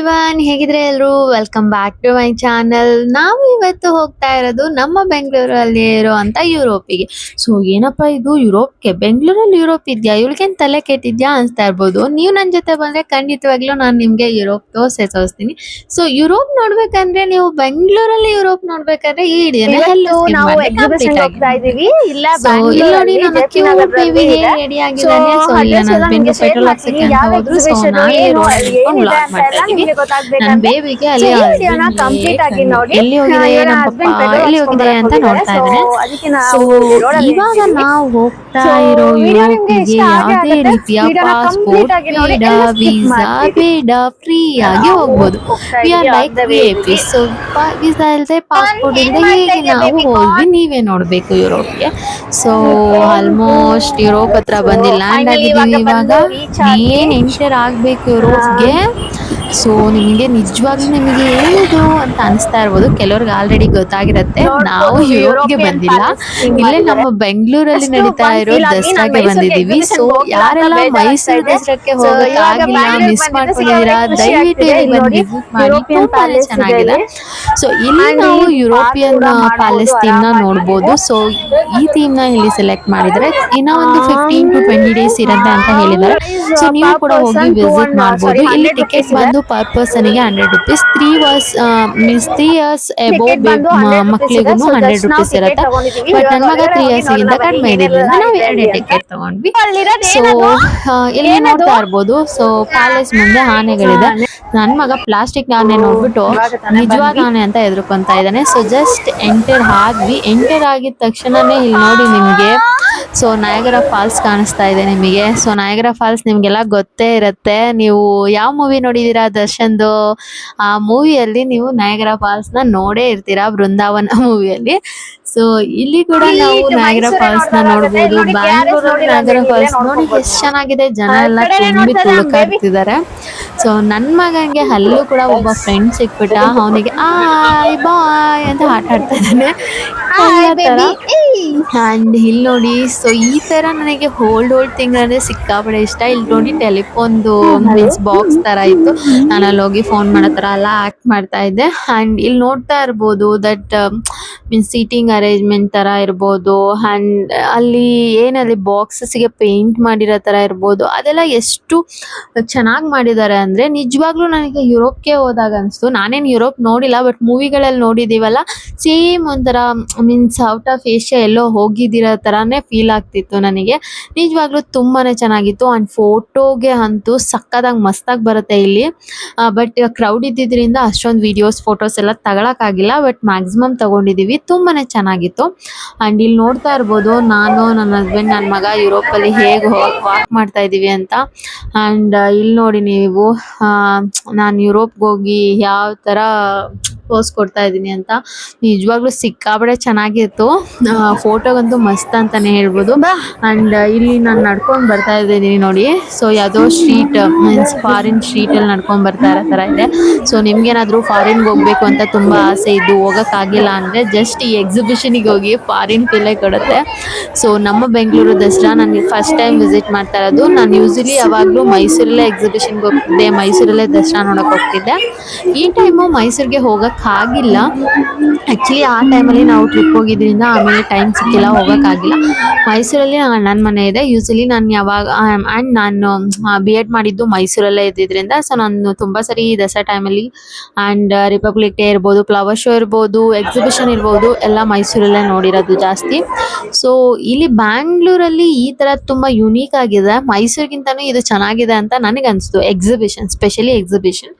Everyone ಹೇಗಿದ್ರೆ ಎಲ್ರು? Welcome back to my channel ನಾವು ಇವತ್ತು ಹೋಗ್ತಾ ಇರೋದು ನಮ್ಮ ಬೆಂಗಳೂರಲ್ಲಿ ಅಂತ ಯುರೋಪಿಗೆ. ಸೊ ಏನಪ್ಪ ಇದು? ಯುರೋಪ್ಗೆ? ಬೆಂಗಳೂರಲ್ಲಿ ಯುರೋಪ್ ಇದ್ಯಾ? ಇವಳಿಗೇನು ತಲೆ ಕೆಟ್ಟಿದ್ಯಾ ಅನ್ಸ್ತಾ ಇರ್ಬೋದು. ನೀವು ನನ್ನ ಜೊತೆ ಬಂದ್ರೆ ಖಂಡಿತವಾಗ್ಲೂ ನಾನು ನಿಮ್ಗೆ ಯುರೋಪ್ ದೋಸೆ ತೋರಿಸ್ತೀನಿ. ಸೊ ಯುರೋಪ್ ನೋಡ್ಬೇಕಂದ್ರೆ ನೀವು ಬೆಂಗಳೂರಲ್ಲಿ ಯುರೋಪ್ ನೋಡ್ಬೇಕಂದ್ರೆ ಈ. ರೆಡಿ So, ಆಗಿದ್ದಾನೆ? ಸೊ ಇಲ್ಲ ನನ್ನ ಪೆಟ್ರೋಲ್ ಹಾಕ್ಸಕ್ಕೆ. ಅಂತ ಹೋದ್ರು. ಸೊ ರೋಡ್ ಬೇಬಿಗೆ ಕಂಪ್ಲೀಟ್ ಆಗಿ ನೋಡಿ. ಎಲ್ಲಿ ಹೋಗಿದೆ ಅಂತ ನೋಡ್ತಾ ಇದ್ದಾರೆ ಇವಾಗ. ನಾವು ಹೋಗ್ತಾ ಇರೋ ಯುರೋಪಿಗೆ ಯಾವುದೇ. ರೀತಿಯ ಪಾಸ್ಪೋರ್ಟ್ ಬೇಡ ವೀಸಾ. ಬೇಡ ಫ್ರೀ ಆಗಿ ಹೋಗ್ಬೋದು. We are like we so visa ಇಲ್ಲದೆ ಪಾಸ್ಪೋರ್ಟ್ ಇಲ್ಲದೆ ಹೇಗೆ ನಾವು ಹೋದ್ವಿ ನೀವೇ ನೋಡ್ಬೇಕು ಯುರೋಪ್ಗೆ ಸೊ ಆಲ್ಮೋಸ್ಟ್ ಯುರೋಪ್ ಹತ್ರ ಬಂದಿಲ್ಲ. ಲ್ಯಾಂಡ್ ಆಗಿದ್ದೀವಿ ಇವಾಗ ಏನ್ ಎಂಟರ್ ಆಗ್ಬೇಕು ಯುರೋಪ್ಗೆ ಸೊ ನಿಮಗೆ ನಿಜವಾಗ್ಲೂ ನಿಮಗೆ ಏನಿದು ಅಂತ ಅನಿಸ್ತಾ ಇರ್ಬೋದು. ಕೆಲವ್ರಿಗೆ ಆಲ್ರೆಡಿ ಗೊತ್ತಾಗಿರತ್ತೆ. ನಾವು ಯುರೋಪ್ಗೆ ಬಂದಿಲ್ಲ. ಇಲ್ಲೇ ನಮ್ಮ ಬೆಂಗಳೂರಲ್ಲಿ ನಡೀತಾ ಇರೋ ದಸರಾಗೆ exhibition ಸೊ ಯಾರೆಲ್ಲ ಮೈಸೂರು. ದಸರಾಕ್ಕೆ ಇವಾಗ ಮಿಸ್ ಮಾಡ್ಕೊಂಡಿದ್ದೀರಾ ದಯವಿಟ್ಟು. ಇಲ್ಲಿ ಬಂದು ವಿಸಿಟ್ ಮಾಡಿ. ತುಂಬಾನೇ ಚೆನ್ನಾಗಿದೆ. ಸೊ ಇಲ್ಲಿ ನಾವು ಯುರೋಪಿಯನ್ ಕೂಡ ಪ್ಯಾಲೇಸ್ನ. ನೋಡ್ಬೋದು. ಸೊ ಈ ಥೀಮ್ನ ಇಲ್ಲಿ ಸೆಲೆಕ್ಟ್ ಮಾಡಿದ್ರೆ ಇನ್ನ ಒಂದು ಫಿಫ್ಟೀನ್ ಟು ಟ್ವೆಂಟಿ ಡೇಸ್ ಇರುತ್ತೆ ಅಂತ ಹೇಳಿದ್ದಾರೆ. ಸೊ ನೀವು ಕೂಡ ಹೋಗಿ ವಿಸಿಟ್ ಮಾಡ್ಬೋದು. ಇಲ್ಲಿ ಟಿಕೆಟ್ ಬಂದು per ಪರ್ಸನ್ಗೆ hundred rupees three years means three years above Ticket 100 ಮಕ್ಕಳಿಗೂ ಇದೆ. ಹಂಡ್ರೆಡ್ ರುಪೀಸ್ ಇರುತ್ತೆ. ಬಟ್ ನನ್ನ ಮಗ ತ್ರೀ ಇಯರ್ಸ್ ಇಂದ ನೋಡೋಣ ಕಡಿಮೆ ಇರಲಿಲ್ಲ ನಾವು ಇದೆ ಎರಡೇ. ಟಿಕೆಟ್ ತಗೊಂಡ್ವಿ ಸೊ? ಇಲ್ಲಿ? ನೋಡ್ತಾ ಇರ್ಬೋದು ಸೊ ಪ್ಯಾಲೇಸ್ ಮುಂದೆ ಆನೆಗಳಿದೆ ನನ್ನ ಮಗ ಪ್ಲಾಸ್ಟಿಕ್ ಆನೆ ನೋಡ್ಬಿಟ್ಟು ನಿಜವಾದ ಆನೆ ಅಂತ ಎದ್ರುಕೊಂತ ಇದ್ದಾನೆ ಸೊ ಜಸ್ಟ್ ಎಂಟರ್ ಆದ್ವಿ ಎಂಟರ್ ಆಗಿದ ತಕ್ಷಣನೇ ಇಲ್ಲಿ ನೋಡಿ ನಿಮ್ಗೆ ಸೊ ನಾಯಗರ ಫಾಲ್ಸ್ ಕಾಣಿಸ್ತಾ ಇದೆ ನಿಮಗೆ. ಸೊ ನಾಯಗರ ಫಾಲ್ಸ್ ನಿಮಗೆಲ್ಲ ಗೊತ್ತೇ ಇರುತ್ತೆ. ನೀವು ಯಾವ ಮೂವಿ ನೋಡಿದೀರಾ ದರ್ಶನ್ದು? ಆ ಮೂವಿಯಲ್ಲಿ ನೀವು ನಾಯಗರ ಫಾಲ್ಸ್ನ ನೋಡೇ ಇರ್ತೀರಾ, ಬೃಂದಾವನ ಮೂವಿಯಲ್ಲಿ ಸೊ ಇಲ್ಲಿ ಕೂಡ ನಾವು ನಾಗರ ಫಾಲ್ಸ್ನ ನೋಡಬಹುದು ಬ್ಯಾಂಗ್ಳೂರ್ ನಾಗರ ಫಾಲ್ಸ್ ನೋಡಿ. ಎಷ್ಟು ಚೆನ್ನಾಗಿದೆ ಜನ ಎಲ್ಲ ತುಂಬಿ ತುಳುಕಾಡ್ತಿದ್ದಾರೆ ಸೊ ನನ್ ಮಗನಿಗೆ ಅಲ್ಲೂ ಕೂಡ ಒಬ್ಬ ಫ್ರೆಂಡ್ ಸಿಕ್ಬಿಟ್ಟ ಅವನಿಗೆ ಆಯ್ ಬಾಯ್ ಅಂತ ಆಟ ಆಡ್ತಾ ಇದ್ದಾನೆ. ಅಂಡ್ ಇಲ್ಲಿ ನೋಡಿ ಸೊ ಈ ತರ ನನಗೆ ಹೋಲ್ಡ್ ಹೋಲ್ಡ್ ಥಿಂಗ್ ಅಂದ್ರೆ ಸಿಕ್ಕಾಪಡೆ ಇಷ್ಟ. ಇಲ್ಲಿ ನೋಡಿ ಟೆಲಿಫೋನ್ ಮೀನ್ಸ್ ಬಾಕ್ಸ್ ತರ ಇತ್ತು. ನಾನು ಅಲ್ಲಿ ಹೋಗಿ ಫೋನ್ ಮಾಡೋ ತರ ಎಲ್ಲ ಆಕ್ಟ್ ಮಾಡ್ತಾ ಇದ್ದೆ. ಅಂಡ್ ಇಲ್ಲಿ ನೋಡ್ತಾ ಇರ್ಬೋದು ದಟ್ ಮೀನ್ಸ್ ಸೀಟಿಂಗ್ ಅರೇಂಜ್ಮೆಂಟ್ ತರ ಇರ್ಬೋದು ಅಂಡ್ ಅಲ್ಲಿ ಏನಲ್ಲಿ ಬಾಕ್ಸಸ್ಗೆ ಪೇಂಟ್ ಮಾಡಿರೋ ತರ ಇರ್ಬೋದು, ಅದೆಲ್ಲ ಎಷ್ಟು ಚೆನ್ನಾಗಿ ಮಾಡಿದ್ದಾರೆ ಅಂದ್ರೆ ನಿಜವಾಗ್ಲೂ ನನಗೆ ಯುರೋಪ್ಗೆ ಹೋದಾಗ ಅನಿಸ್ತು. ನಾನೇನು ಯುರೋಪ್ ನೋಡಿಲ್ಲ ಬಟ್ ಮೂವಿಗಳಲ್ಲಿ ನೋಡಿದೀವಲ್ಲ ಸೇಮ್ ಒಂಥರ ಮೀನ್ಸ್ ಔಟ್ ಆಫ್ ಏಷ್ಯಾ ಎಲ್ಲೋ ಹೋಗಿದ್ದಿರೋ ತರಾನೇ ಫೀಲ್ ಆಗ್ತಿತ್ತು ನನಗೆ. ನಿಜವಾಗ್ಲೂ ತುಂಬಾನೇ ಚೆನ್ನಾಗಿತ್ತು ಅಂಡ್ ಫೋಟೋಗೆ ಅಂತೂ ಸಕ್ಕದಾಗಿ ಮಸ್ತಾಗಿ ಬರುತ್ತೆ ಇಲ್ಲಿ. ಬಟ್ ಕ್ರೌಡ್ ಇದ್ದಿದ್ರಿಂದ ಅಷ್ಟೊಂದು ವಿಡಿಯೋಸ್ ಫೋಟೋಸ್ ಎಲ್ಲ ತಗೊಳಕ್ಕಾಗಿಲ್ಲ ಬಟ್ ಮ್ಯಾಕ್ಸಿಮಮ್ ತಗೊಂಡಿದೀವಿ. ತುಂಬಾನೇ ಚೆನ್ನಾಗಿತ್ತು. ಆ್ಯಂಡ್ ಇಲ್ಲಿ ನೋಡ್ತಾ ಇರ್ಬೋದು, ನಾನು, ನನ್ನ ಹಸ್ಬೆಂಡ್ ನನ್ನ ಮಗ ಯುರೋಪಲ್ಲಿ ಹೇಗೆ ವಾಕ್ ಮಾಡ್ತಾ ಇದ್ದೀವಿ ಅಂತ. ಆ್ಯಂಡ್ ಇಲ್ಲಿ ನೋಡಿ ನೀವು ನಾನು ಯುರೋಪ್ಗೆ ಹೋಗಿ ಯಾವ ಥರ ಪೋಸ್ ಕೊಡ್ತಾ ಇದ್ದೀನಿ ಅಂತ. ನಿಜವಾಗ್ಲೂ ಸಿಕ್ಕಾಬಡೆ ಚೆನ್ನಾಗಿತ್ತು. ಫೋಟೋಗಂತೂ ಮಸ್ತ್ ಅಂತಾನೆ ಹೇಳ್ಬೋದು. ಅಂಡ್ ಇಲ್ಲಿ ನಾನು ನಡ್ಕೊಂಡು ಬರ್ತಾ ಇದ್ದೀನಿ ನೋಡಿ. ಸೊ ಯಾವುದೋ ಸ್ಟ್ರೀಟ್ ಮೀನ್ಸ್ ಫಾರಿನ್ ಸ್ಟ್ರೀಟ್ ಅಲ್ಲಿ ನಡ್ಕೊಂಡ್ ಬರ್ತಾ ಇರೋ ತರ ಇದೆ. ಸೊ ನಿಮ್ಗೇನಾದ್ರೂ ಫಾರಿನ್ಗೆ ಹೋಗ್ಬೇಕು ಅಂತ ತುಂಬಾ ಆಸೆ ಇದ್ದು ಹೋಗೋಕ್ಕಾಗಿಲ್ಲ ಅಂದ್ರೆ ಜಸ್ಟ್ ಈ ಎಕ್ಸಿಬಿಷನ್ಗೆ ಹೋಗಿ ಫಾರಿನ್ ಫೀಲೇ ಕೊಡುತ್ತೆ. ಸೊ ನಮ್ಮ ಬೆಂಗಳೂರು ದಸರಾ ನನಗೆ ಫಸ್ಟ್ ಟೈಮ್ ವಿಸಿಟ್ ಮಾಡ್ತಾ ಇರೋದು. ನಾನು ಯೂಶಲಿ ಯಾವಾಗಲೂ ಮೈಸೂರಲ್ಲೇ ಎಕ್ಸಿಬಿಷನ್ಗೆ ಹೋಗ್ತಿದ್ದೆ ಮೈಸೂರಲ್ಲೇ ದಸರಾ ನೋಡಕ್ ಹೋಗ್ತಿದ್ದೆ. ಈ ಟೈಮು ಮೈಸೂರಿಗೆ ಹೋಗಕ್ಕಾಗಿಲ್ಲ ಆ್ಯಕ್ಚುಲಿ ಆ ಟೈಮಲ್ಲಿ ನಾವು ಟ್ರಿಪ್ ಹೋಗಿದ್ರಿಂದ ಆಮೇಲೆ ಟೈಮ್ ಸಿಕ್ಕಿಲ್ಲ, ಹೋಗೋಕ್ಕಾಗಿಲ್ಲ. ಮೈಸೂರಲ್ಲಿ ನನ್ನ ಮನೆ ಇದೆ. ಯೂಶಲಿ ನಾನು ಯಾವಾಗ ಆ್ಯಂಡ್ ನಾನು ಬಿ ಎಡ್ ಮಾಡಿದ್ದು ಮೈಸೂರಲ್ಲೇ ಇದ್ದಿದ್ರಿಂದ. ಸೊ ನಾನು ತುಂಬ ಸರಿ ದಸರಾ ಟೈಮಲ್ಲಿ ಆ್ಯಂಡ್ ರಿಪಬ್ಲಿಕ್ ಡೇ ಇರ್ಬೋದು ಫ್ಲವರ್ ಶೋ ಇರ್ಬೋದು ಎಕ್ಸಿಬಿಷನ್ ಇರ್ಬೋದು, ಎಲ್ಲ ಮೈಸೂರಲ್ಲೇ ನೋಡಿರೋದು ಜಾಸ್ತಿ. ಸೊ ಇಲ್ಲಿ ಬ್ಯಾಂಗ್ಳೂರಲ್ಲಿ ಈ ಥರ ತುಂಬ ಯುನೀಕ್ ಆಗಿದೆ. ಮೈಸೂರಿಗಿಂತನೂ ಇದು ಚೆನ್ನಾಗಿದೆ ಅಂತ ನನಗೆ ಅನಿಸ್ತು ಎಕ್ಸಿಬಿಷನ್ ಸ್ಪೆಷಲಿ ಎಕ್ಸಿಬಿಷನ್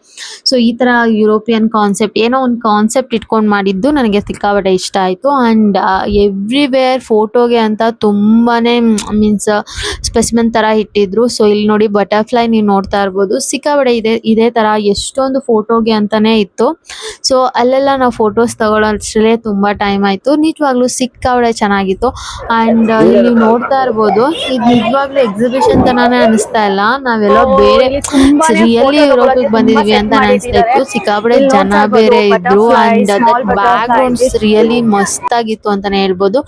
ಸೊ ಈ ಥರ ಯುರೋಪಿಯನ್ ಕಾನ್ಸೆಪ್ಟ್ ಏನೋ ಒಂದು ಕಾನ್ಸೆಪ್ಟ್ ಇಟ್ಕೊಂಡು ಮಾಡಿದ್ದು ನನಗೆ ಸಿಕ್ಕಾಪಟ್ಟೆ ಇಷ್ಟ ಆಯಿತು. ಆ್ಯಂಡ್ ಎವ್ರಿವೇರ್ ಫೋಟೋಗೆ ಅಂತ ತುಂಬಾನೇ ಮೀನ್ಸ್ ಸ್ಪೆಸಿಮನ್ ಥರ ಇಟ್ಟಿದ್ರು. ಸೊ ಇಲ್ಲಿ ನೋಡಿ ಬಟರ್ಫ್ಲೈ ನೀವು ನೋಡ್ತಾ ಇರ್ಬೋದು. ಸಿಕ್ಕಾಪಡೆ ಇದೆ ಇದೇ ಥರ ಎಷ್ಟೊಂದು ಫೋಟೋಗೆ ಅಂತಾನೆ ಇತ್ತು. ಸೊ ಅಲ್ಲೆಲ್ಲ ನಾವು ಫೋಟೋಸ್ ತಗೊಳ್ಳೋಷ್ಟರಲ್ಲೇ ತುಂಬ ಟೈಮ್ ಆಯಿತು. ನಿಜವಾಗ್ಲೂ ಸಿಕ್ಕಾಬಡೆ ಚೆನ್ನಾಗಿತ್ತು. ಆ್ಯಂಡ್ ಇಲ್ಲಿ ನೋಡ್ತಾ ಇರ್ಬೋದು ಇದು ನಿಜವಾಗ್ಲೂ ಎಕ್ಸಿಬಿಷನ್ ತನೇ ಅನಿಸ್ತಾ ಇಲ್ಲ. ನಾವೆಲ್ಲ ಬೇರೆ ರಿಯಲಿ ಯುರೋಪಿಗೆ ಬಂದಿದ್ವಿ ಅಂತ ಅನಿಸ್ತಾ ಇತ್ತು. ಸಿಕ್ಕಾಪಡೆ ಜನ ಬೇರೆ ಇದ್ರು ಅಂಡ್ ಬ್ಯಾಕ್ ಗ್ರೌಂಡ್ಸ್ ರಿಯಲಿ ಮಸ್ತ್ ಆಗಿತ್ತು ಅಂತಾನೆ ಹೇಳ್ಬೋದು.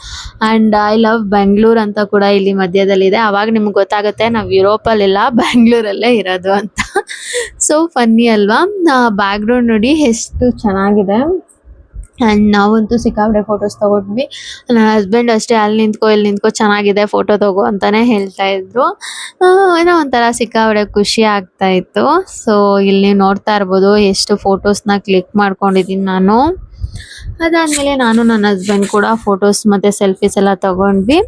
ಅಂಡ್ ಐ ಲವ್ ಬೆಂಗಳೂರು ಅಂತ ಕೂಡ ಇಲ್ಲಿ ಮಧ್ಯದಲ್ಲಿ ಇದೆ ಅವಾಗ ನಿಮ್ಗೆ ಗೊತ್ತಾಗುತ್ತೆ ನಾವು ಯುರೋಪ್ ಬ್ಯಾಂಗ್ಳೂರಲ್ಲೇ ಬೆಂಗಳೂರಲ್ಲೇ ಇರೋದು ಅಂತ. ಸೊ ಫನ್ನಿ ಅಲ್ವಾ? ಬ್ಯಾಕ್ ಗ್ರೌಂಡ್ ನೋಡಿ ಎಷ್ಟು ಚೆನ್ನಾಗಿದೆ. ಅಂಡ್ ನಾವಂತೂ ಸಿಕ್ಕಾಪಟ್ಟೆ ಫೋಟೋಸ್ ತಗೊಂಡ್ವಿ. ನನ್ನ ಹಸ್ಬೆಂಡ್ ಅಷ್ಟೇ ಅಲ್ಲಿ ನಿಂತ್ಕೋ, ಇಲ್ಲಿ ನಿಂತ್ಕೋ, ಚೆನ್ನಾಗಿದೆ ಫೋಟೋ ತಗೋ ಅಂತಾನೆ ಹೇಳ್ತಾ ಇದ್ರು. ಏನೋ ಒಂಥರ ಸಿಕ್ಕಾಪಟ್ಟೆ ಖುಷಿ ಆಗ್ತಾ ಇತ್ತು. ಸೊ ಇಲ್ಲಿ ನೋಡ್ತಾ ಇರ್ಬೋದು ಎಷ್ಟು ಫೋಟೋಸ್ನ ಕ್ಲಿಕ್ ಮಾಡ್ಕೊಂಡಿದ್ದೀನಿ ನಾನು. ಅದಾದ್ಮೇಲೆ ನಾನು ನನ್ನ ಹಸ್ಬೆಂಡ್ ಕೂಡ ಫೋಟೋಸ್ ಮತ್ತು ಸೆಲ್ಫೀಸ್ ಎಲ್ಲ ತಗೊಂಡ್ವಿ.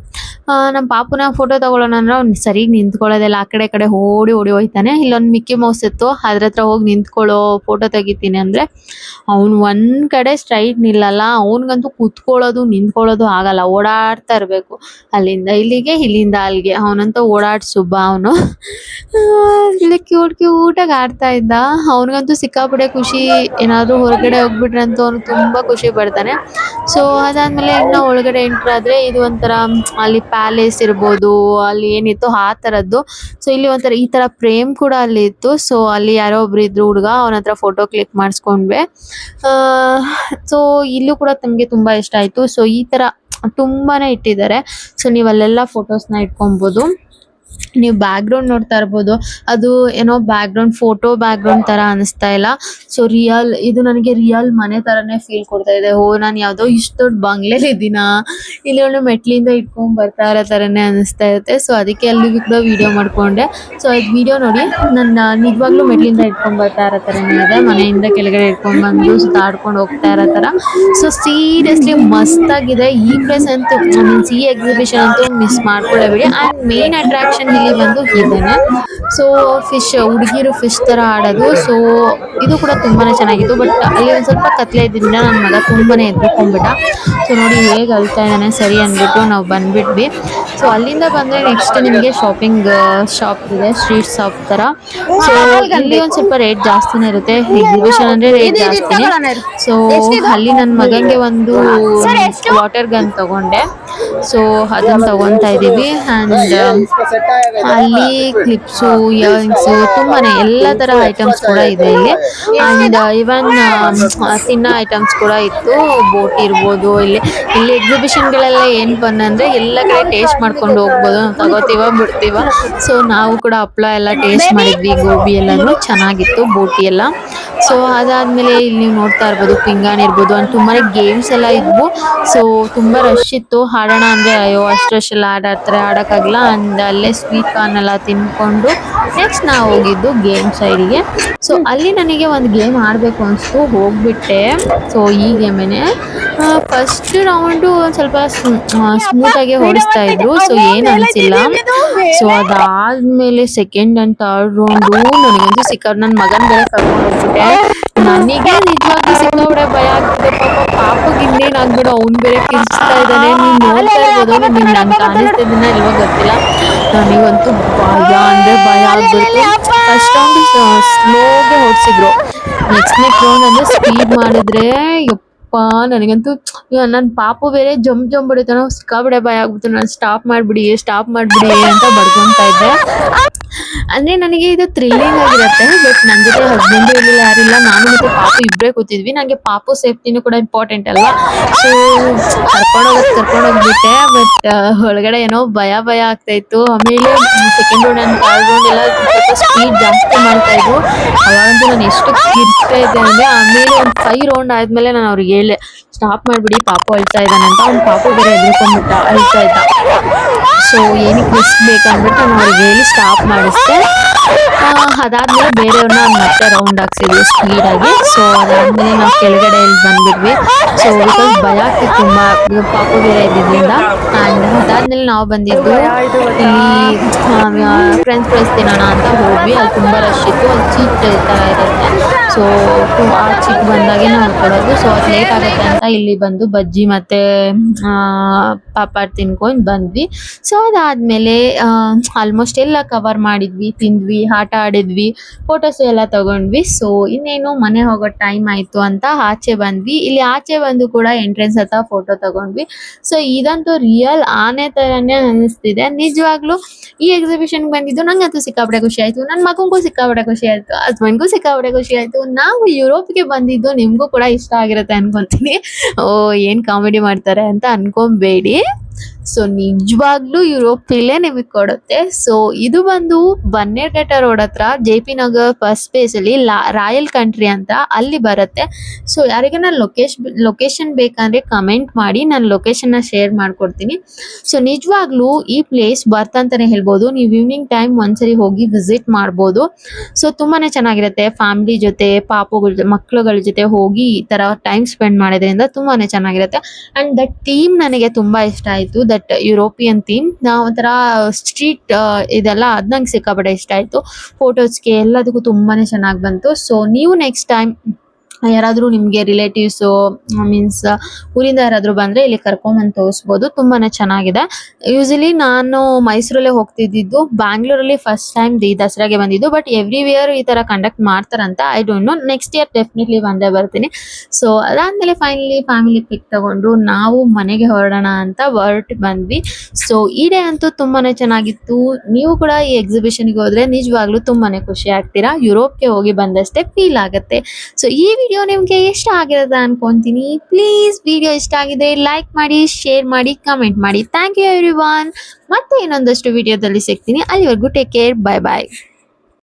ನಮ್ಮ ಪಾಪುನ ಫೋಟೋ ತಗೊಳ್ಳೋಣ ಅಂದ್ರೆ ಅವ್ನು ಸರಿಗೆ ನಿಂತ್ಕೊಳ್ಳೋದಿಲ್ಲ. ಆ ಕಡೆ ಕಡೆ ಓಡಿ ಓಡಿ ಹೋಯ್ತಾನೆ. ಇಲ್ಲೊಂದು ಮಿಕ್ಕಿ ಮೌಸ್ ಇತ್ತು. ಅದ್ರ ಹತ್ರ ಹೋಗಿ ನಿಂತ್ಕೊಳ್ಳೋ ಫೋಟೋ ತೆಗಿತೀನಿ ಅಂದ್ರೆ ಅವ್ನು ಒಂದ್ ಕಡೆ ಸ್ಟ್ರೈಟ್ ನಿಲ್ಲಲ್ಲ. ಅವನಿಗಂತೂ ಕೂತ್ಕೊಳ್ಳೋದು, ನಿಂತ್ಕೊಳ್ಳೋದು ಆಗಲ್ಲ. ಓಡಾಡ್ತಾ ಇರಬೇಕು. ಅಲ್ಲಿಂದ ಇಲ್ಲಿಗೆ, ಇಲ್ಲಿಂದ ಅಲ್ಲಿಗೆ. ಅವನಂತ ಓಡಾಡ್ ಸುಬ್ಬ ಅವನು. ಇಲ್ಲಿ ಕ್ಯೂಟ್ ಕ್ಯೂಟಾಗಿ ಆಡ್ತಾ ಇದ್ದ. ಅವನಿಗಂತೂ ಸಿಕ್ಕಾಪಟ್ಟೆ ಖುಷಿ. ಏನಾದ್ರು ಹೊರಗಡೆ ಹೋಗ್ಬಿಟ್ರಂತೂ ಅವನು ತುಂಬಾ ಖುಷಿ ಪಡ್ತಾನೆ. ಸೊ ಅದಾದ್ಮೇಲೆ ಇನ್ನ ಒಳಗಡೆ ಎಂಟ್ರ್ ಆದ್ರೆ ಇದು ಒಂಥರ, ಅಲ್ಲಿ ಪ್ಯಾಲೇಸ್ ಇರ್ಬೋದು, ಅಲ್ಲಿ ಏನಿತ್ತು ಆ ತರದ್ದು. ಸೊ ಇಲ್ಲಿ ಒಂಥರ ಈ ತರ ಪ್ರೇಮ್ ಕೂಡ ಅಲ್ಲಿ ಇತ್ತು. ಸೊ ಅಲ್ಲಿ ಯಾರೋ ಒಬ್ರು ಇದ್ರು ಹುಡುಗ, ಅವನ ಹತ್ರ ಫೋಟೋ ಕ್ಲಿಕ್ ಮಾಡಿಸ್ಕೊಂಡ್ವಿ. ಸೊ ಇಲ್ಲೂ ಕೂಡ ತಮಗೆ ತುಂಬಾ ಇಷ್ಟ ಆಯ್ತು. ಸೊ ಈ ತರ ತುಂಬಾನೇ ಇಟ್ಟಿದ್ದಾರೆ. ಸೊ ನೀವು ಅಲ್ಲೆಲ್ಲ ಫೋಟೋಸ್ನ ಇಟ್ಕೊಬಹುದು ನೀವು ಬ್ಯಾಕ್ ಗ್ರೌಂಡ್ ನೋಡ್ತಾ ಇರ್ಬೋದು. ಅದು ಏನೋ ಬ್ಯಾಕ್ ಗ್ರೌಂಡ್ ಫೋಟೋ ಬ್ಯಾಕ್ಗ್ರೌಂಡ್ ತರ ಅನಿಸ್ತಾ ಇಲ್ಲ. ಸೊ ರಿಯಲ್ ಇದು ನನಗೆ ರಿಯಲ್ ಮನೆ ತರನೇ ಫೀಲ್ ಕೊಡ್ತಾ ಇದೆ. ಓ, ನಾನು ಯಾವುದೋ ಇಷ್ಟು ದೊಡ್ಡ ಬಂಗ್ಲೆಲಿ ಇದ್ದೀನಾ? ಇಲ್ಲಿ ಒಂದು ಮೆಟ್ಲಿಂದ ಇಟ್ಕೊಂಡ್ ಬರ್ತಾ ಇರೋ ತರನೇ ಅನಿಸ್ತಾ ಇರುತ್ತೆ. ಸೊ ಅದಕ್ಕೆ ಅಲ್ಲಿ ಕೂಡ ವಿಡಿಯೋ ಮಾಡ್ಕೊಂಡೆ. ಸೊ ಅದು ವಿಡಿಯೋ ನೋಡಿ, ನನ್ನ ನಿಜವಾಗ್ಲೂ ಮೆಟ್ಲಿಂದ ಇಟ್ಕೊಂಡ್ ಬರ್ತಾ ಇರೋ ತರನೇ ಇದೆ. ಮನೆಯಿಂದ ಕೆಳಗಡೆ ಇಟ್ಕೊಂಡ್ ಬಂದು ಸುತ್ತಾಡ್ಕೊಂಡು ಹೋಗ್ತಾ ಇರೋ ತರ. ಸೊ ಸೀರಿಯಸ್ಲಿ ಮಸ್ತ್ ಆಗಿದೆ ಈ ಪ್ಲೇಸ್ ಅಂತೂ ಈ ಎಕ್ಸಿಬಿಷನ್ ಅಂತೂ ಮಿಸ್ ಮಾಡ್ಕೊಳ್ಳೇಬೇಡಿ ಅಂಡ್ ಮೇನ್ ಅಟ್ರಾಕ್ಷನ್ ಇಲ್ಲಿ ಬಂದು ಇದೇನೆ ಸೊ ಫಿಶ್ ಹುಡುಗಿರು ಫಿಶ್ ತರ ಆಡೋದು. ಸೊ ಇದು ಕೂಡ ತುಂಬಾನೇ ಚೆನ್ನಾಗಿತ್ತು. ಬಟ್ ಅಲ್ಲಿ ಒಂದು ಸ್ವಲ್ಪ ಕತ್ಲೆ ಇದ್ದಿದ್ದರಿಂದ ನನ್ನ ಮಗ ತುಂಬಾನೇ ಎದ್ರುಕೊಂಡ್ಬಿಟ್ಟ ಸೊ ನೋಡಿ ಹೇಗೆ ಅಳ್ತಾ ಇದ್ದಾನೆ ಸರಿ ಅಂದ್ಬಿಟ್ಟು ನಾವು ಬಂದ್ಬಿಟ್ವಿ. ಸೊ ಅಲ್ಲಿಂದ ಬಂದರೆ ನೆಕ್ಸ್ಟ್ ನಿಮಗೆ ಶಾಪಿಂಗ್ ಶಾಪ್ ಇದೆ ಸ್ಟ್ರೀಟ್ ಶಾಪ್ ತರ. ಸೊ ಅಲ್ಲಿ ಒಂದು ಸ್ವಲ್ಪ ರೇಟ್ ಜಾಸ್ತಿನೇ ಇರುತ್ತೆ. ಎಕ್ಸಿಬಿಷನ್ ಅಂದ್ರೆ ರೇಟ್ ಜಾಸ್ತಿನೇ. ಸೊ ಅಲ್ಲಿ ನನ್ನ ಮಗನಿಗೆ ಒಂದು ವಾಟರ್ ಗನ್ ತಗೊಂಡೆ. ಸೊ ಅದನ್ನ ತಗೊಂತಾ ಇದೀವಿ ಅಂಡ್ ಅಲ್ಲಿ ಕ್ಲಿಪ್ಸು ಇಯರಿಂಗ್ಸ್ ತುಂಬಾನೇ ಎಲ್ಲ ತರ ಐಟಮ್ಸ್ ಕೂಡ ಇದೆ ಇಲ್ಲಿ. ಅಂಡ್ ಇವನ್ ತಿನ್ನೋ ಐಟಮ್ಸ್ ಕೂಡ ಇತ್ತು. ಬೋಟ್ ಇರ್ಬೋದು, ಇಲ್ಲಿ ಇಲ್ಲಿ ಎಕ್ಸಿಬಿಷನ್ ಗಳೆಲ್ಲ ಏನ್ ಬನ್ ಅಂದ್ರೆ ಎಲ್ಲ ಕಡೆ ಟೇಸ್ಟ್ ಮಾಡ್ಕೊಂಡು ಹೋಗ್ಬೋದು ತಗೋತೀವ, ಬಿಡ್ತೀವ. ಸೊ ನಾವು ಕೂಡ ಹಪ್ಳ ಎಲ್ಲ ಟೇಸ್ಟ್ ಮಾಡಿದ್ವಿ, ಗೋಬಿ ಎಲ್ಲಾನು ಚೆನ್ನಾಗಿತ್ತು, ಬೋಟಿ ಎಲ್ಲ. ಸೊ ಅದಾದ್ಮೇಲೆ ಇಲ್ಲಿ ನೀವು ನೋಡ್ತಾ ಇರ್ಬೋದು, ಪಿಂಗಾಣಿ ಇರ್ಬೋದು ಅಂಡ್ ತುಂಬಾನೇ ಗೇಮ್ಸ್ ಎಲ್ಲ ಇದ್ವು. ಸೊ ತುಂಬಾ ರಶ್ ಇತ್ತು. ಆಡೋಣ ಅಂದ್ರೆ, ಅಯ್ಯೋ, ಅಷ್ಟು ಎಲ್ಲ ಆಡಾಡ್ತಾರೆ ಆಡಕ್ಕಾಗಲ್ಲ ಅಂಡ್ ಅಲ್ಲೇ ಸ್ವೀಟ್ ಕಾರ್ನ್ ಎಲ್ಲ ತಿನ್ಕೊಂಡು ನೆಕ್ಸ್ಟ್ ನಾವು ಹೋಗಿದ್ದು ಗೇಮ್ ಸೈಡ್ಗೆ ಸೊ ಅಲ್ಲಿ ನನಗೆ ಒಂದು ಗೇಮ್ ಆಡಬೇಕು ಅನಿಸ್ತು. ಹೋಗ್ಬಿಟ್ಟೆ. ಸೊ ಈ ಗೇಮೇನೆ ಫಸ್ಟ್ ರೌಂಡು ಒಂದು ಸ್ವಲ್ಪ ಸ್ಮೂತ್ ಆಗಿ ಹೊಡಿಸ್ತಾ ಇದ್ರು. ಸೊ ಏನು ಅನಿಸಿಲ್ಲ. ಸೊ ಅದಾದ್ಮೇಲೆ ಸೆಕೆಂಡ್ ಅಂಡ್ ಥರ್ಡ್ ರೌಂಡು ನನಗಂತೂ ಸಿಕ್ಕ ನನ್ನ ಮಗನ ಬೇರೆ ಕರ್ಕೊಂಡು ಹೋಗ್ಬಿಟ್ಟೆ. ನನಗೆ ನಿಜವಾಗಿ ಸಿಕ್ಕವ್ರೆ ಭಯ ಆಗ್ತಿದೆ. ಪಾಪ ಪಾಪಗೆ ಇನ್ನೇನ್ ಆಗ್ಬಿಡು. ಅವ್ನ್ ಬೇರೆ ಕಿರ್ಚ್ತಾ ಇದ್ದಾನೆ. ನೀನ್ ನೋಡ್ತಾ ಇರ್ಬೋದು. ನಿಮ್ಗೆ ನನ್ ಕಾಣಿಸ್ತಿದ್ದೀನ ಇಲ್ವೋ ಗೊತ್ತಿಲ್ಲ. ನನಗಂತೂ ಭಯ ಅಂದ್ರೆ ಭಯ ಆಗ್ಬಿಡ್ತು ಫಸ್ಟ್ ರೌಂಡ್ ಸ್ಲೋಗೆ ಹೊಡ್ಸಿದ್ರು. ನೆಕ್ಸ್ಟ್ ನೆಕ್ಸ್ಟ್ ರೌಂಡ್ ಅಂದ್ರೆ ಸ್ಪೀಡ್ ಮಾಡಿದ್ರೆ ಯಪ್ಪ ನನಗಂತೂ ನನ್ನ ಪಾಪು ಬೇರೆ ಜಂಪ್ ಜಂಪ್ ಬಿಡಿತನೋ ಸಿಕ್ಕಾಬಿಡೆ ಭಯ ಆಗ್ಬಿಡ್ತು. ನಾನು ಸ್ಟಾಪ್ ಮಾಡ್ಬಿಡಿ ಸ್ಟಾಪ್ ಮಾಡ್ಬಿಡಿ ಅಂತ ಬಡ್ಕೊಂತ ಇದ್ದೆ. ಅಂದ್ರೆ ನನಗೆ ಇದು ಥ್ರಿಲ್ಲಿಂಗ್ ಆಗಿರುತ್ತೆ ಬಟ್ ನನ್ನ ಜೊತೆ ಹಸ್ಬೆಂಡ್ ಇರಲಿಲ್ಲ ಯಾರಿಲ್ಲ ನಾನು ಮತ್ತೆ ಪಾಪು ಇಬ್ಬರೇ ಕೂತಿದ್ವಿ. ನನಗೆ ಪಾಪು ಸೇಫ್ಟಿನೂ ಕೂಡ ಇಂಪಾರ್ಟೆಂಟ್ ಅಲ್ವಾ? ಸೊ ಕರ್ಕೊಂಡು ಕರ್ಕೊಂಡೋಗ್ಬಿಟ್ಟೆ ಬಟ್ ಒಳಗಡೆ ಏನೋ ಭಯ ಭಯ ಆಗ್ತಾ ಇತ್ತು. ಆಮೇಲೆ ಸೆಕೆಂಡ್ ರೌಂಡ್ ಥರ್ಡ್ ರೌಂಡ್ ಎಲ್ಲ ಸ್ವಲ್ಪ ಸ್ಪೀಡ್ ಜಾಸ್ತಿ ಮಾಡ್ತಾ ಇದ್ರು. ಅವಾಗಂತೂ ನಾನು ಎಷ್ಟು ಕಿರ್ತಾ ಇದ್ದೆ ಅಂದ್ರೆ, ಆಮೇಲೆ ಒಂದು ಫೈವ್ ರೌಂಡ್ ಆದ್ಮೇಲೆ ನಾನು ಅವ್ರಿಗೆ ಹೇಳಿದೆ ಸ್ಟಾಪ್ ಮಾಡ್ಬಿಡಿ, ಪಾಪು ಅಳ್ತಾ ಇದ್ದಾನೆ ಅಂತ. ಅವ್ನು ಪಾಪು ಬೇರೆ ಎದ್ರುಕೊಂಡ್ಬಿಟ್ಟ, ಅಳ್ತಾ ಇದ್ದ. ಸೊ ಏನಕ್ಕೆ ರಿಸ್ಕ್ ಬೇಕಂದ್ಬಿಟ್ಟು ನಾನು ಅವ್ರಿಗೆ ಹೇಳಿ ಸ್ಟಾಪ್ ಮಾಡಿಸ್ದೆ. ಅದಾದ್ಮೇಲೆ ಬೇರೆಯವ್ರನ್ನ ಮತ್ತೆ ರೌಂಡ್ ಹಾಕ್ಸಿದ್ವಿ ಆಗಿ. ಸೊ ಅದಾದ್ಮೇಲೆ ನಾವು ಕೆಳಗಡೆ ಇಲ್ಲಿ ಬಂದ್ಬಿಟ್ವಿ. ಸೊ ಬಿಕಾಸ್ ಭಯ ಆಗ್ತಿತ್ತು ತುಂಬ. ಪಾಪ ಬೇರೆ ಇದ್ದಿದ್ರಿಂದ. ಅಂಡ್ ಅದಾದ್ಮೇಲೆ ನಾವು ಬಂದಿದ್ದು ಇಲ್ಲಿ ಫ್ರೆಂಡ್ಸ್ ಫ್ರೆಂಡ್ಸ್ ತಿನ್ನೋಣ ಅಂತ ಹೋದ್ವಿ. ಅಲ್ಲಿ ತುಂಬ ರಶ್ ಇತ್ತು. ಅಲ್ಲಿ ಚೀಟ್ ತರ ಇರುತ್ತೆ. ಸೊ ಆ ಚಿಕ್ಕ ಬಂದಾಗೆ ನಾವು ಕೊಡೋದು ಸೊ ಅದು ಲೇಟ್ ಆಗುತ್ತೆ ಅಂತ ಇಲ್ಲಿ ಬಂದು ಬಜ್ಜಿ ಮತ್ತೆ ಪಾಪಾಡ್ ತಿನ್ಕೊಂಡ್ ಬಂದ್ವಿ. ಸೊ ಅದಾದ್ಮೇಲೆ ಆಲ್ಮೋಸ್ಟ್ ಎಲ್ಲ ಕವರ್ ಮಾಡಿದ್ವಿ, ತಿಂದ್ವಿ, ಆಟ ಆಡಿದ್ವಿ ಫೋಟೋಸ್ ಎಲ್ಲ ತಗೊಂಡ್ವಿ. ಸೊ ಇನ್ನೇನು ಮನೆ ಹೋಗೋ ಟೈಮ್ ಆಯ್ತು ಅಂತ ಆಚೆ ಬಂದ್ವಿ. ಇಲ್ಲಿ ಆಚೆ ಬಂದು ಕೂಡ ಎಂಟ್ರೆನ್ಸ್ ಹತ್ರ ಫೋಟೋ ತಗೊಂಡ್ವಿ. ಸೊ ಇದಂತೂ ರಿಯಲ್ ಆನೆ ತರನೇ ಅನಿಸ್ತಿದೆ. ನಿಜವಾಗ್ಲೂ ಈ ಎಕ್ಸಿಬಿಷನ್ ಬಂದಿದ್ದು ನಂಗಂತೂ ಸಿಕ್ಕಾಪಟ್ಟೆ ಖುಷಿ ಆಯ್ತು. ನನ್ನ ಮಗಂಗೂ ಸಿಕ್ಕಾಪಡೆ ಖುಷಿ ಆಯ್ತು. ಹಸ್ಬೆಂಡ್ಗೂ ಸಿಕ್ಕಾಪಟ್ಟೆ ಖುಷಿ ಆಯ್ತು. ನಾವು ಯುರೋಪ್ಗೆ ಬಂದಿದ್ದು ನಿಮಗೂ ಕೂಡ ಇಷ್ಟ ಆಗಿರುತ್ತೆ ಅನ್ಕೊಂತೀನಿ. ಓ ಏನು ಕಾಮಿಡಿ ಮಾಡ್ತಾರೆ ಅಂತ ಅನ್ಕೊಂಬೇಡಿ. ಸೊ ನಿಜವಾಗ್ಲೂ ಯುರೋಪ್ ಫೀಲೇ ನಿಮಗೆ ಕೊಡುತ್ತೆ. ಸೊ ಇದು ಬಂದು ಬನ್ನೇರ್ಘಟ್ಟ ರೋಡ್ ಹತ್ರ J P Nagar first space ಅಲ್ಲಿ ಲಾ- ರಾಯಲ್ ಕಂಟ್ರಿ ಅಂತ ಅಲ್ಲಿ ಬರುತ್ತೆ. ಸೊ ಯಾರಿಗಾನ ಲೊಕೇಶನ್ ಲೊಕೇಶನ್ ಬೇಕಂದ್ರೆ ಕಮೆಂಟ್ ಮಾಡಿ, ನಾನು ಲೊಕೇಶನ್ನ ಶೇರ್ ಮಾಡ್ಕೊಡ್ತೀನಿ. ಸೊ ನಿಜವಾಗ್ಲೂ ಈ ಪ್ಲೇಸ್ ಬರ್ತ್ ಅಂತಾನೆ ಹೇಳ್ಬೋದು. ನೀವು ಈವ್ನಿಂಗ್ ಟೈಮ್ ಒಂದ್ಸರಿ ಹೋಗಿ ವಿಸಿಟ್ ಮಾಡ್ಬೋದು. ಸೊ ತುಂಬಾನೇ ಚೆನ್ನಾಗಿರುತ್ತೆ. ಫ್ಯಾಮಿಲಿ ಜೊತೆ, ಪಾಪುಗಳ ಮಕ್ಳುಗಳ ಜೊತೆ ಹೋಗಿ ಈ ತರ ಟೈಮ್ ಸ್ಪೆಂಡ್ ಮಾಡೋದ್ರಿಂದ ತುಂಬಾನೇ ಚೆನ್ನಾಗಿರುತ್ತೆ. ಅಂಡ್ ದಟ್ ಥೀಮ್ ನನಗೆ ತುಂಬಾ ಇಷ್ಟ ಆಯ್ತು. ದಟ್ ಯುರೋಪಿಯನ್ ಥೀಮ್ ಒಂಥರ ಸ್ಟ್ರೀಟ್ ಇದೆಲ್ಲ ಅದು ನಂಗೆ ಸಿಕ್ಕಾಪಟ್ಟೆ ಇಷ್ಟ ಆಯಿತು. ಫೋಟೋಸ್ಗೆ ಎಲ್ಲದಕ್ಕೂ ತುಂಬಾ ಚೆನ್ನಾಗಿ ಬಂತು. ಸೊ ನೀವು ನೆಕ್ಸ್ಟ್ ಟೈಮ್ ಯಾರಾದ್ರೂ ನಿಮಗೆ ರಿಲೇಟಿವ್ಸು ಮೀನ್ಸ್ ಊರಿಂದ ಯಾರಾದರೂ ಬಂದ್ರೆ ಇಲ್ಲಿ ಕರ್ಕೊಂಬಂದು ತೋರಿಸ್ಬೋದು. ತುಂಬಾ ಚೆನ್ನಾಗಿದೆ. ಯೂಶಲಿ ನಾನು ಮೈಸೂರಲ್ಲೇ ಹೋಗ್ತಿದ್ದಿದ್ದು ಬ್ಯಾಂಗ್ಳೂರಲ್ಲಿ ಫಸ್ಟ್ ಟೈಮ್ ಈ ದಸರಾಗೆ ಬಂದಿದ್ದು ಬಟ್ ಎವ್ರಿ ಇಯರ್ ಈ ತರ ಕಂಡಕ್ಟ್ ಮಾಡ್ತಾರಂತ I don't know next year definitely ಬಂದೇ ಬರ್ತೀನಿ. ಸೊ ಅದಾದಮೇಲೆ ಫೈನಲಿ ಫ್ಯಾಮಿಲಿ ಪಿಕ್ ತಗೊಂಡು ನಾವು ಮನೆಗೆ ಹೊರಡೋಣ ಅಂತ ಹೊರಟು ಬಂದ್ವಿ. ಸೊ ಈ ಡೇ ಅಂತೂ ತುಂಬಾ ಚೆನ್ನಾಗಿತ್ತು. ನೀವು ಕೂಡ ಈ ಎಕ್ಸಿಬಿಷನ್ಗೆ ಹೋದರೆ ನಿಜವಾಗ್ಲೂ ತುಂಬಾ ಖುಷಿ ಆಗ್ತೀರಾ? ಯುರೋಪ್ಗೆ ಹೋಗಿ ಬಂದಷ್ಟೇ ಫೀಲ್ ಆಗುತ್ತೆ. ಸೊ ಈ ನಿಮ್ಗೆ ಇಷ್ಟ ಆಗಿರೋದ ಅನ್ಕೊಂತೀನಿ. ಪ್ಲೀಸ್ ವಿಡಿಯೋ ಇಷ್ಟ ಆಗಿದ್ರೆ ಲೈಕ್ ಮಾಡಿ ಶೇರ್ ಮಾಡಿ ಕಮೆಂಟ್ ಮಾಡಿ. ಥ್ಯಾಂಕ್ ಯು ಎವ್ರಿ ಮತ್ತೆ ಇನ್ನೊಂದಷ್ಟು ವಿಡಿಯೋದಲ್ಲಿ ಸಿಗ್ತೀನಿ. ಅಲ್ಲಿವರೆಗೂ ಟೇಕ್ ಕೇರ್ ಬೈ ಬಾಯ್